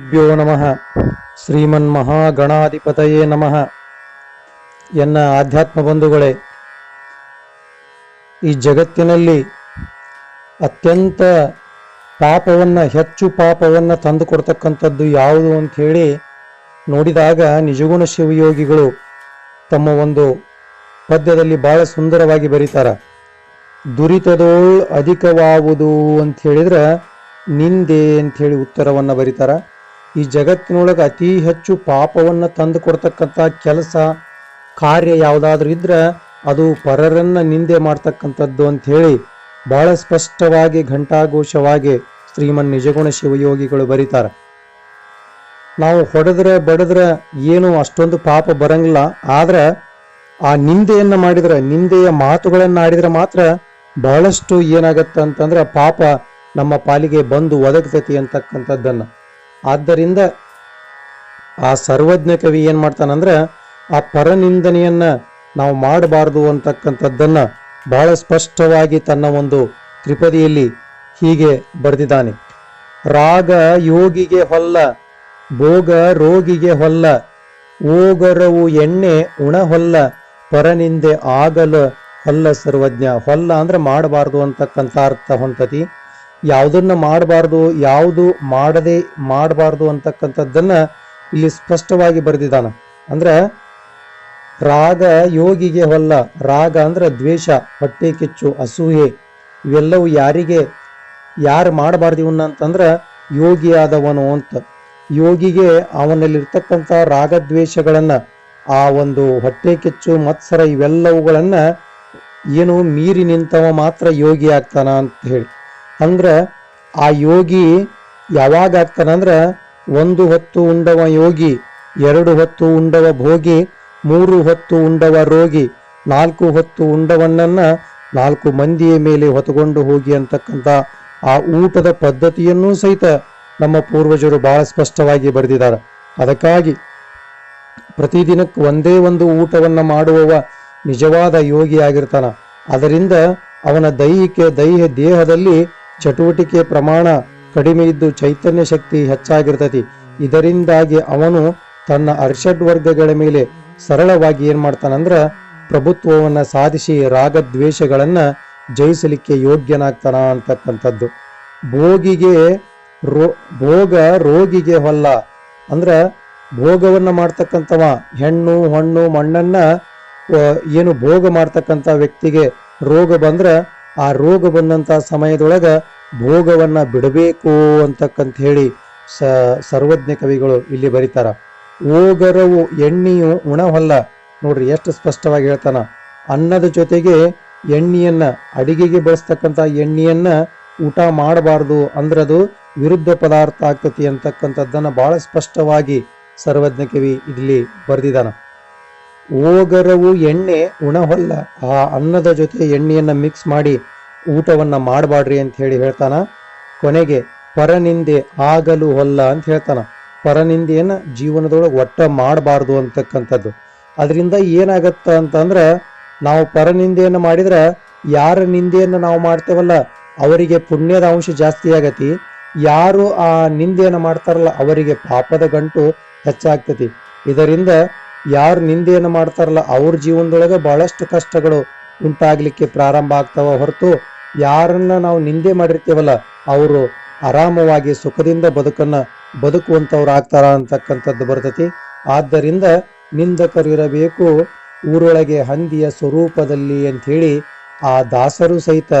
ಭ್ಯೋ ನಮಃ ಶ್ರೀಮನ್ ಶ್ರೀಮನ್ಮಹಾಗಣಾಧಿಪತಯೇ ನಮಃ ಎನ್ನ ಆಧ್ಯಾತ್ಮ ಬಂಧುಗಳೇ ಈ ಜಗತ್ತಿನಲ್ಲಿ ಅತ್ಯಂತ ಪಾಪವನ್ನು, ಹೆಚ್ಚು ಪಾಪವನ್ನು ತಂದು ಕೊಡ್ತಕ್ಕಂಥದ್ದು ಯಾವುದು ಅಂತ ಹೇಳಿ ನೋಡಿದಾಗ ನಿಜಗುಣ ಶಿವಯೋಗಿಗಳು ತಮ್ಮ ಒಂದು ಪದ್ಯದಲ್ಲಿ ಬಹಳ ಸುಂದರವಾಗಿ ಬರೀತಾರ. ದುರಿತದೋಳ್ ಅಧಿಕವಾವುದು ಅಂತ ಹೇಳಿದ್ರೆ ನಿಂದೆ ಅಂಥೇಳಿ ಉತ್ತರವನ್ನು ಬರೀತಾರ. ಈ ಜಗತ್ತಿನೊಳಗೆ ಅತಿ ಹೆಚ್ಚು ಪಾಪವನ್ನು ತಂದು ಕೊಡ್ತಕ್ಕಂಥ ಕೆಲಸ, ಕಾರ್ಯ ಯಾವುದಾದ್ರೂ ಇದ್ರೆ ಅದು ಪರರನ್ನ ನಿಂದೆ ಮಾಡ್ತಕ್ಕಂಥದ್ದು ಅಂತ ಹೇಳಿ ಬಹಳ ಸ್ಪಷ್ಟವಾಗಿ, ಘಂಟಾಘೋಷವಾಗಿ ಶ್ರೀಮನ್ ನಿಜಗುಣ ಶಿವಯೋಗಿಗಳು ಬರೀತಾರೆ. ನಾವು ಹೊಡೆದ್ರೆ, ಬಡದ್ರೆ ಏನು ಅಷ್ಟೊಂದು ಪಾಪ ಬರಂಗಿಲ್ಲ. ಆದ್ರೆ ಆ ನಿಂದೆಯನ್ನ ಮಾಡಿದ್ರೆ, ನಿಂದೆಯ ಮಾತುಗಳನ್ನ ಆಡಿದ್ರೆ ಮಾತ್ರ ಬಹಳಷ್ಟು ಏನಾಗತ್ತೆ ಅಂತಂದ್ರೆ ಪಾಪ ನಮ್ಮ ಪಾಲಿಗೆ ಬಂದು ಒದಗ್ತೈತಿ ಅಂತಕ್ಕಂಥದ್ದನ್ನ. ಆದ್ದರಿಂದ ಆ ಸರ್ವಜ್ಞ ಕವಿ ಏನು ಮಾಡ್ತಾನಂದ್ರೆ ಆ ಪರನಿಂದನೆಯನ್ನು ನಾವು ಮಾಡಬಾರ್ದು ಅಂತಕ್ಕಂಥದ್ದನ್ನು ಬಹಳ ಸ್ಪಷ್ಟವಾಗಿ ತನ್ನ ಒಂದು ತ್ರಿಪದಿಯಲ್ಲಿ ಹೀಗೆ ಬರೆದಿದ್ದಾನೆ. ರಾಗ ಯೋಗಿಗೆ ಹೊಲ್ಲ, ಭೋಗ ರೋಗಿಗೆ ಹೊಲ್ಲ, ಓಗರವು ಎಣ್ಣೆ ಉಣ ಹೊಲ್ಲ, ಪರನಿಂದೆ ಆಗಲ ಹೊಲ್ಲ ಸರ್ವಜ್ಞ, ಹೊಲ್ಲ ಅಂದ್ರೆ ಮಾಡಬಾರ್ದು ಅಂತಕ್ಕಂಥ ಅರ್ಥ ಹೊಂತತಿ ಯಾವುದನ್ನ ಮಾಡಬಾರ್ದು, ಯಾವುದು ಮಾಡದೆ ಮಾಡಬಾರ್ದು ಅಂತಕ್ಕಂಥದ್ದನ್ನು ಇಲ್ಲಿ ಸ್ಪಷ್ಟವಾಗಿ ಬರೆದಿದ್ದಾನೆ. ಅಂದ್ರೆ ರಾಗ ಯೋಗಿಗೆ ಹೊಲ್ಲ, ರಾಗ ಅಂದ್ರೆ ದ್ವೇಷ, ಹೊಟ್ಟೆ ಕಿಚ್ಚು, ಅಸೂಯೆ, ಇವೆಲ್ಲವೂ ಯಾರಿಗೆ, ಯಾರು ಮಾಡಬಾರ್ದು ಇವನ್ನ ಅಂತಂದ್ರೆ ಯೋಗಿಯಾದವನು ಅಂತ. ಯೋಗಿಗೆ ಅವನಲ್ಲಿರ್ತಕ್ಕಂಥ ರಾಗದ್ವೇಷಗಳನ್ನು, ಆ ಒಂದು ಹೊಟ್ಟೆ ಕಿಚ್ಚು, ಮತ್ಸರ ಇವೆಲ್ಲವುಗಳನ್ನು ಏನು ಮೀರಿ ನಿಂತವ ಮಾತ್ರ ಯೋಗಿ ಆಗ್ತಾನ ಅಂತ ಹೇಳಿ. ಅಂದ್ರ ಆ ಯೋಗಿ ಯಾವಾಗ ಆಗ್ತಾನಂದ್ರೆ ಒಂದು ಹೊತ್ತು ಉಂಡವ ಯೋಗಿ, ಎರಡು ಹೊತ್ತು ಉಂಡವ ಭೋಗಿ, ಮೂರು ಹೊತ್ತು ಉಂಡವ ರೋಗಿ, ನಾಲ್ಕು ಹೊತ್ತು ಉಂಡವನ್ನ ನಾಲ್ಕು ಮಂದಿಯ ಮೇಲೆ ಹೊತ್ತುಕೊಂಡು ಹೋಗಿ ಅಂತಕ್ಕಂಥ ಆ ಊಟದ ಪದ್ಧತಿಯನ್ನೂ ಸಹಿತ ನಮ್ಮ ಪೂರ್ವಜರು ಬಹಳ ಸ್ಪಷ್ಟವಾಗಿ ಬರೆದಿದ್ದಾರೆ. ಅದಕ್ಕಾಗಿ ಪ್ರತಿದಿನಕ್ಕೆ ಒಂದೇ ಒಂದು ಊಟವನ್ನು ಮಾಡುವವ ನಿಜವಾದ ಯೋಗಿ ಆಗಿರ್ತಾನ. ಅದರಿಂದ ಅವನ ದೈಹಿಕ, ದೈಹ ದೇಹದಲ್ಲಿ ಚಟುವಟಿಕೆ ಪ್ರಮಾಣ ಕಡಿಮೆ ಇದ್ದು ಚೈತನ್ಯ ಶಕ್ತಿ ಹೆಚ್ಚಾಗಿರ್ತತಿ. ಇದರಿಂದಾಗಿ ಅವನು ತನ್ನ ಅರ್ಷಡ್ ವರ್ಗಗಳ ಮೇಲೆ ಸರಳವಾಗಿ ಏನ್ ಮಾಡ್ತಾನಂದ್ರ ಪ್ರಭುತ್ವವನ್ನ ಸಾಧಿಸಿ ರಾಗದ್ವೇಷಗಳನ್ನ ಜಯಿಸಲಿಕ್ಕೆ ಯೋಗ್ಯನಾಗ್ತಾನ ಅಂತಕ್ಕಂಥದ್ದು. ಭೋಗಿಗೆ ರೋ, ಭೋಗ ರೋಗಿಗೆ ಹೊಲ್ಲ. ಅಂದ್ರ ಭೋಗವನ್ನ ಮಾಡ್ತಕ್ಕಂಥವ ಹೆಣ್ಣು, ಹಣ್ಣು, ಮಣ್ಣನ್ನ ಏನು ಭೋಗ ಮಾಡ್ತಕ್ಕಂಥ ವ್ಯಕ್ತಿಗೆ ರೋಗ ಬಂದ್ರ ಆ ರೋಗ ಬಂದಂತ ಸಮಯದೊಳಗ ಭೋಗವನ್ನ ಬಿಡಬೇಕು ಅಂತಕ್ಕಂತ ಹೇಳಿ ಸ, ಸರ್ವಜ್ಞ ಕವಿಗಳು ಇಲ್ಲಿ ಬರೀತಾರ. ಓಗರವು ಎಣ್ಣೆಯು ಉಣವಲ್ಲ ನೋಡ್ರಿ ಎಷ್ಟು ಸ್ಪಷ್ಟವಾಗಿ ಹೇಳ್ತಾನ. ಅನ್ನದ ಜೊತೆಗೆ ಎಣ್ಣೆಯನ್ನ, ಅಡಿಗೆಗೆ ಬಳಸ್ತಕ್ಕಂಥ ಎಣ್ಣೆಯನ್ನ ಊಟ ಮಾಡಬಾರ್ದು ಅಂದ್ರದು ವಿರುದ್ಧ ಪದಾರ್ಥ ಆಗ್ತತಿ ಅಂತಕ್ಕಂಥದ್ದನ್ನ ಬಹಳ ಸ್ಪಷ್ಟವಾಗಿ ಸರ್ವಜ್ಞ ಕವಿ ಇಲ್ಲಿ ಬರೆದಿದ್ದಾನ. ಓಗರವು ಎಣ್ಣೆ ಉಣಹೊಲ್ಲ. ಆ ಅನ್ನದ ಜೊತೆ ಎಣ್ಣೆಯನ್ನು ಮಿಕ್ಸ್ ಮಾಡಿ ಊಟವನ್ನು ಮಾಡಬಾಡ್ರಿ ಅಂತ ಹೇಳಿ ಹೇಳ್ತಾನ. ಕೊನೆಗೆ ಪರನಿಂದೆ ಆಗಲು ಹೊಲ್ಲ ಅಂತ ಹೇಳ್ತಾನ. ಪರನಿಂದೆಯನ್ನು ಜೀವನದೊಳಗೆ ಒಟ್ಟ ಮಾಡಬಾರ್ದು ಅಂತಕ್ಕಂಥದ್ದು. ಅದರಿಂದ ಏನಾಗತ್ತ ಅಂತಂದ್ರೆ ನಾವು ಪರನಿಂದೆಯನ್ನು ಮಾಡಿದ್ರೆ ಯಾರ ನಿಂದೆಯನ್ನು ನಾವು ಮಾಡ್ತೇವಲ್ಲ ಅವರಿಗೆ ಪುಣ್ಯದ ಅಂಶ ಜಾಸ್ತಿ ಆಗತಿ. ಯಾರು ಆ ನಿಂದೆಯನ್ನು ಮಾಡ್ತಾರಲ್ಲ ಅವರಿಗೆ ಪಾಪದ ಗಂಟು ಹೆಚ್ಚಾಗ್ತತಿ. ಇದರಿಂದ ಯಾರು ನಿಂದೆಯನ್ನು ಮಾಡ್ತಾರಲ್ಲ, ಅವ್ರ ಜೀವನದೊಳಗೆ ಬಹಳಷ್ಟು ಕಷ್ಟಗಳು ಉಂಟಾಗ್ಲಿಕ್ಕೆ ಪ್ರಾರಂಭ ಆಗ್ತಾವ ಹೊರತು ಯಾರನ್ನ ನಾವು ನಿಂದೆ ಮಾಡಿರ್ತೇವಲ್ಲ, ಅವರು ಆರಾಮವಾಗಿ ಸುಖದಿಂದ ಬದುಕನ್ನ ಬದುಕುವಂಥವ್ರು ಆಗ್ತಾರ ಅಂತಕ್ಕಂಥದ್ದು ಬರ್ತತಿ. ಆದ್ದರಿಂದ ನಿಂದಕರಿರಬೇಕು ಊರೊಳಗೆ ಹಂದಿಯ ಸ್ವರೂಪದಲ್ಲಿ ಅಂತ ಹೇಳಿ ಆ ದಾಸರು ಸಹಿತ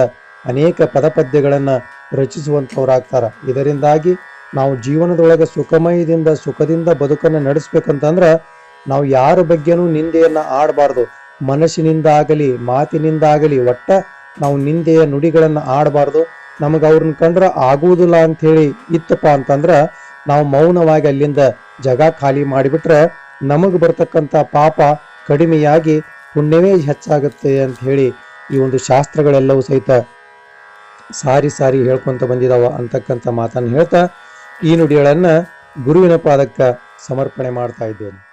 ಅನೇಕ ಪದಪದ್ಯಗಳನ್ನು ರಚಿಸುವಂಥವ್ರಾಗ್ತಾರ ಇದರಿಂದಾಗಿ ನಾವು ಜೀವನದೊಳಗೆ ಸುಖಮಯದಿಂದ ಸುಖದಿಂದ ಬದುಕನ್ನ ನಡೆಸ್ಬೇಕಂತಂದ್ರ ನಾವು ಯಾರ ಬಗ್ಗೆನೂ ನಿಂದೆಯನ್ನ ಆಡಬಾರ್ದು. ಮನಸ್ಸಿನಿಂದ ಆಗಲಿ ಮಾತಿನಿಂದ ಆಗಲಿ ಒಟ್ಟ ನಾವು ನಿಂದೆಯ ನುಡಿಗಳನ್ನ ಆಡಬಾರ್ದು. ನಮಗೆ ಅವ್ರನ್ನ ಕಂಡ್ರ ಆಗುವುದಿಲ್ಲ ಅಂತ ಹೇಳಿ ಇತ್ತಪ್ಪ ಅಂತಂದ್ರೆ, ನಾವು ಮೌನವಾಗಿ ಅಲ್ಲಿಂದ ಜಗ ಖಾಲಿ ಮಾಡಿಬಿಟ್ರೆ ನಮಗೆ ಬರ್ತಕ್ಕಂಥ ಪಾಪ ಕಡಿಮೆಯಾಗಿ ಪುಣ್ಯವೇ ಹೆಚ್ಚಾಗುತ್ತೆ ಅಂತ ಹೇಳಿ ಈ ಒಂದು ಶಾಸ್ತ್ರಗಳೆಲ್ಲವೂ ಸಹಿತ ಸಾರಿ ಸಾರಿ ಹೇಳ್ಕೊಂತ ಬಂದಿದಾವ ಅಂತಕ್ಕಂಥ ಮಾತನ್ನು ಹೇಳ್ತಾ ಈ ನುಡಿಗಳನ್ನು ಗುರುವಿನ ಪಾದಕ್ಕೆ ಸಮರ್ಪಣೆ ಮಾಡ್ತಾ ಇದ್ದೇನೆ.